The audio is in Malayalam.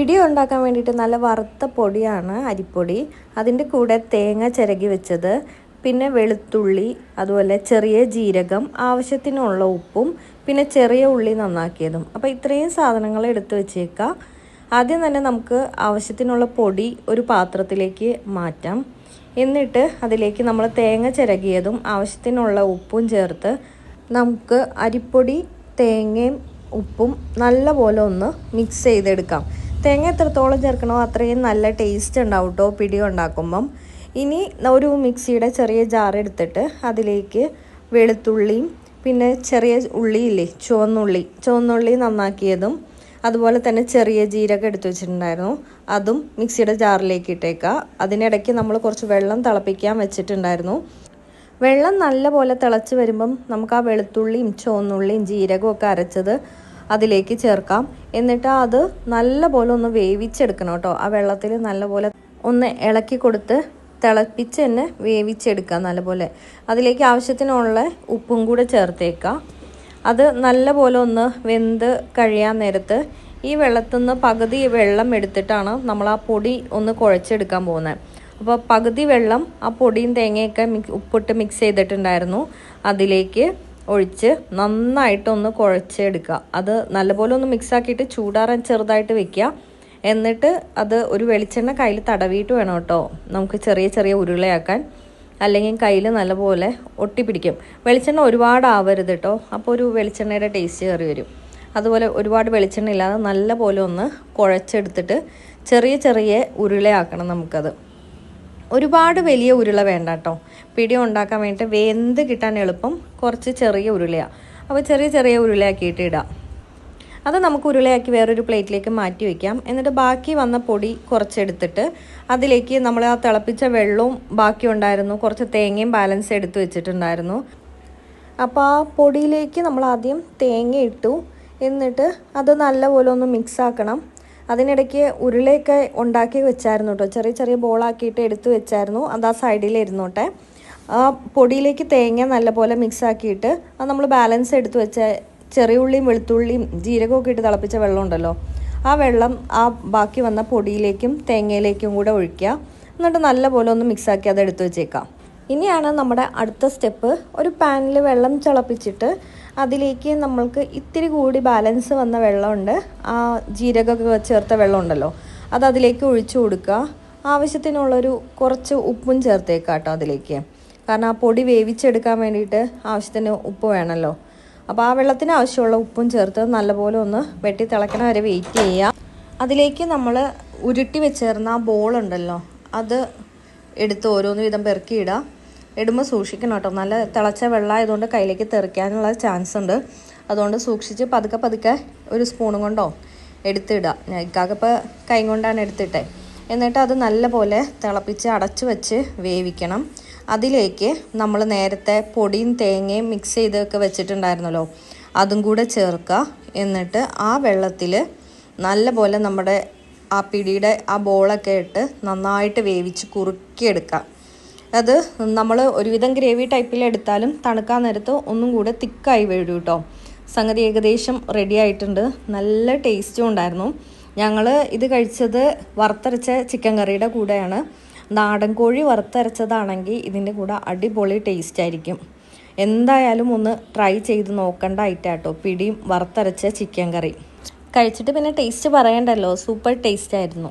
പിടി ഉണ്ടാക്കാൻ വേണ്ടിയിട്ട് നല്ല വറുത്ത പൊടിയാണ് അരിപ്പൊടി. അതിന്റെ കൂടെ തേങ്ങ ചിരകി വെച്ചത്. പിന്നെ വെളുത്തുള്ളി അതുപോലെ ചെറിയ ജീരകം ആവശ്യത്തിനുള്ള ഉപ്പും പിന്നെ ചെറിയ ഉള്ളി നന്നാക്കിയതും. അപ്പോൾ ഇത്രയും സാധനങ്ങൾ എടുത്തു വെച്ചേക്കാം. ആദ്യം തന്നെ നമുക്ക് ആവശ്യത്തിനുള്ള പൊടി ഒരു പാത്രത്തിലേക്ക് മാറ്റാം. എന്നിട്ട് അതിലേക്ക് നമ്മൾ തേങ്ങ ചിരകിയതും ആവശ്യത്തിനുള്ള ഉപ്പും ചേർത്ത് നമുക്ക് അരിപ്പൊടി തേങ്ങയും ഉപ്പും നല്ലപോലെ ഒന്ന് മിക്സ് ചെയ്തെടുക്കാം. തേങ്ങ എത്രത്തോളം ചേർക്കണോ അത്രയും നല്ല ടേസ്റ്റ് ഉണ്ടാവും കേട്ടോ പിടി ഉണ്ടാക്കുമ്പം. ഇനി ഒരു മിക്സിയുടെ ചെറിയ ജാർ എടുത്തിട്ട് അതിലേക്ക് വെളുത്തുള്ളിയും പിന്നെ ചെറിയ ഉള്ളിയില്ലേ ചുവന്നുള്ളി. ചുവന്നുള്ളി നന്നാക്കിയതും അതുപോലെ തന്നെ ചെറിയ ജീരകം എടുത്തു വെച്ചിട്ടുണ്ടായിരുന്നു. അതും മിക്സിയുടെ ജാറിലേക്ക് ഇട്ടേക്കുക അതിനിടയ്ക്ക് നമ്മൾ കുറച്ച് വെള്ളം തിളപ്പിക്കാൻ വെച്ചിട്ടുണ്ടായിരുന്നു. വെള്ളം നല്ലപോലെ തിളച്ച് വരുമ്പം നമുക്ക് ആ വെളുത്തുള്ളിയും ചുവന്നുള്ളിയും ജീരകവും ഒക്കെ അരച്ചത് അതിലേക്ക് ചേർക്കാം. എന്നിട്ട് അത് നല്ലപോലെ ഒന്ന് വേവിച്ചെടുക്കണം കേട്ടോ. ആ വെള്ളത്തിൽ നല്ലപോലെ ഒന്ന് ഇളക്കി കൊടുത്ത് തിളപ്പിച്ച് തന്നെ വേവിച്ചെടുക്കുക നല്ലപോലെ. അതിലേക്ക് ആവശ്യത്തിനുള്ള ഉപ്പും കൂടെ ചേർത്തേക്കാം. അത് നല്ലപോലെ ഒന്ന് വെന്ത് കഴിയാൻ നേരത്ത് ഈ വെള്ളത്തിൽ നിന്ന് പകുതി വെള്ളം എടുത്തിട്ടാണ് നമ്മൾ ആ പൊടി ഒന്ന് കുഴച്ചെടുക്കാൻ പോകുന്നത്. അപ്പോൾ പകുതി വെള്ളം ആ പൊടിയും തേങ്ങയൊക്കെ മിക്സ് ഉപ്പിട്ട് മിക്സ് ചെയ്തിട്ടുണ്ടായിരുന്നു. അതിലേക്ക് ഒഴിച്ച് നന്നായിട്ടൊന്ന് കുഴച്ചെടുക്കുക. അത് നല്ലപോലെ ഒന്ന് മിക്സ് ആക്കിയിട്ട് ചൂടാറാൻ ചെറുതായിട്ട് വെക്കുക. എന്നിട്ട് അത് ഒരു വെളിച്ചെണ്ണ കയ്യിൽ തടവിയിട്ട് വേണം കേട്ടോ. നമുക്ക് ചെറിയ ചെറിയ ഉരുളയാക്കാൻ. അല്ലെങ്കിൽ കയ്യിൽ നല്ലപോലെ ഒട്ടിപ്പിടിക്കും. വെളിച്ചെണ്ണ ഒരുപാട് ആവരുത് കേട്ടോ. അപ്പോൾ ഒരു വെളിച്ചെണ്ണയുടെ ടേസ്റ്റ് കയറി വരും. അതുപോലെ ഒരുപാട് വെളിച്ചെണ്ണ ഇല്ലാതെ നല്ലപോലെ ഒന്ന് കുഴച്ചെടുത്തിട്ട് ചെറിയ ചെറിയ ഉരുളയാക്കണം നമുക്കത്. ഒരുപാട് വലിയ ഉരുള വേണ്ട കേട്ടോ. പിടി ഉണ്ടാക്കാൻ വേണ്ടിയിട്ട് വെന്ത് കിട്ടാൻ എളുപ്പം കുറച്ച് ചെറിയ ഉരുളയാണ് അപ്പോൾ ചെറിയ ചെറിയ ഉരുളയാക്കിയിട്ട് ഇടാം. അത് നമുക്ക് ഉരുളയാക്കി വേറൊരു പ്ലേറ്റിലേക്ക് മാറ്റി വയ്ക്കാം എന്നിട്ട് ബാക്കി വന്ന പൊടി കുറച്ചെടുത്തിട്ട് അതിലേക്ക് നമ്മൾ ആ തിളപ്പിച്ച വെള്ളവും ബാക്കി ഉണ്ടായിരുന്നു. കുറച്ച് തേങ്ങയും ബാലൻസ് എടുത്ത് വെച്ചിട്ടുണ്ടായിരുന്നു. അപ്പോൾ ആ പൊടിയിലേക്ക് നമ്മൾ ആദ്യം തേങ്ങ ഇട്ടു. എന്നിട്ട് അത് നല്ലപോലെ ഒന്ന് മിക്സ് ആക്കണം. അതിനിടയ്ക്ക് ഉരുളയൊക്കെ ഉണ്ടാക്കി വെച്ചായിരുന്നു കേട്ടോ. ചെറിയ ചെറിയ ബോളാക്കിയിട്ട് എടുത്ത് വെച്ചായിരുന്നു. അത് ആ സൈഡിലിരുന്നോട്ടെ ആ പൊടിയിലേക്ക് തേങ്ങ നല്ലപോലെ മിക്സ് ആക്കിയിട്ട് അത് നമ്മൾ ബാലൻസ് എടുത്ത് വെച്ച ചെറിയ ഉള്ളിയും വെളുത്തുള്ളിയും ജീരകമൊക്കെ ഇട്ട് തിളപ്പിച്ച വെള്ളം ഉണ്ടല്ലോ. ആ വെള്ളം ആ ബാക്കി വന്ന പൊടിയിലേക്കും തേങ്ങയിലേക്കും കൂടെ ഒഴിക്കുക. എന്നിട്ട് നല്ലപോലെ ഒന്ന് മിക്സാക്കി അത് എടുത്ത് വെച്ചേക്കാം. ഇനിയാണ് നമ്മുടെ അടുത്ത സ്റ്റെപ്പ്. ഒരു പാനിൽ വെള്ളം തിളപ്പിച്ചിട്ട് അതിലേക്ക് നമ്മൾക്ക് ഇത്തിരി കൂടി ബാലൻസ് വന്ന വെള്ളമുണ്ട്. ആ ജീരകമൊക്കെ ചേർത്ത വെള്ളമുണ്ടല്ലോ. അത് അതിലേക്ക് ഒഴിച്ചു കൊടുക്കുക. ആവശ്യത്തിനുള്ളൊരു കുറച്ച് ഉപ്പും ചേർത്തേക്കാം കേട്ടോ അതിലേക്ക്. കാരണം ആ പൊടി വേവിച്ചെടുക്കാൻ വേണ്ടിയിട്ട് ആവശ്യത്തിന് ഉപ്പ് വേണമല്ലോ. അപ്പോൾ ആ വെള്ളത്തിന് ആവശ്യമുള്ള ഉപ്പും ചേർത്ത് നല്ലപോലെ ഒന്ന് വെട്ടി തിളക്കണ വരെ വെയിറ്റ് ചെയ്യുക. അതിലേക്ക് നമ്മൾ ഉരുട്ടി വെച്ചേർന്ന ആ ബോളുണ്ടല്ലോ അത് എടുത്ത് ഓരോന്ന് വീതം പെറുക്കിയിടുക ഇടുമ്പോൾ സൂക്ഷിക്കണം കേട്ടോ. നല്ല തിളച്ച വെള്ളമായതുകൊണ്ട് കയ്യിലേക്ക് തെറിക്കാനുള്ള ചാൻസ് ഉണ്ട്. അതുകൊണ്ട് സൂക്ഷിച്ച് പതുക്കെ പതുക്കെ ഒരു സ്പൂണും കൊണ്ടോ എടുത്തിടുക. ഇക്കാക്കിപ്പോൾ കൈ കൊണ്ടാണ് എടുത്തിട്ടേ. എന്നിട്ട് അത് നല്ലപോലെ തിളപ്പിച്ച് അടച്ചു വെച്ച് വേവിക്കണം. അതിലേക്ക് നമ്മൾ നേരത്തെ പൊടിയും തേങ്ങയും മിക്സ് ചെയ്തൊക്കെ വെച്ചിട്ടുണ്ടായിരുന്നല്ലോ. അതും കൂടെ ചേർക്കുക. എന്നിട്ട് ആ വെള്ളത്തിൽ നല്ലപോലെ നമ്മുടെ ആ പിടിയുടെ ആ ബോളൊക്കെ ഇട്ട് നന്നായിട്ട് വേവിച്ച് കുറുക്കിയെടുക്കുക. അത് നമ്മൾ ഒരുവിധം ഗ്രേവി ടൈപ്പിൽ എടുത്താലും തണുക്കാൻ നേരത്ത് ഒന്നും കൂടെ തിക്കായി വരും കേട്ടോ സംഗതി ഏകദേശം റെഡി ആയിട്ടുണ്ട്. നല്ല ടേസ്റ്റും ഉണ്ടായിരുന്നു. ഞങ്ങൾ ഇത് കഴിച്ചത് വറുത്തരച്ച ചിക്കൻ കറിയുടെ കൂടെയാണ്. നാടൻ കോഴി വറുത്തരച്ചതാണെങ്കിൽ ഇതിന്റെ കൂടെ അടിപൊളി ടേസ്റ്റ് ആയിരിക്കും. എന്തായാലും ഒന്ന് ട്രൈ ചെയ്ത് നോക്കേണ്ട ഐറ്റാട്ടോ പിടിയും വറുത്തരച്ച ചിക്കൻ കറി. കഴിച്ചിട്ട് പിന്നെ ടേസ്റ്റ് പറയണ്ടല്ലോ. സൂപ്പർ ടേസ്റ്റ് ആയിരുന്നു.